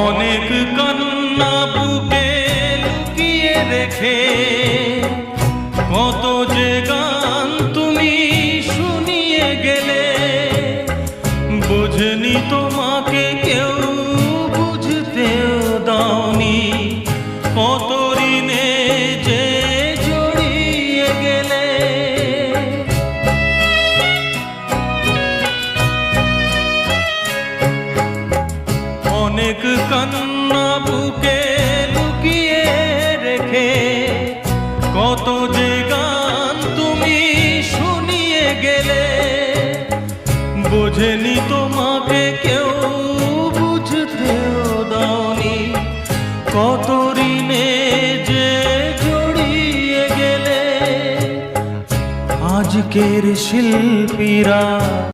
অনেক কান্না বুকে লুকিয়ে রেখে কত যে গান তুমি শুনিয়ে গেলে, বুঝনি তোমাকে কেউ, বুঝতেও দাওনি। কত অনেক কান্না বুকে লুকিয়ে রেখে কত যে গান তুমি শুনিয়ে গেলে বোঝেনি তোমাকে কেউ বুঝতেও দাওনি কত ঋণে যে জড়িয়ে গেলে আজকের শিল্পীরা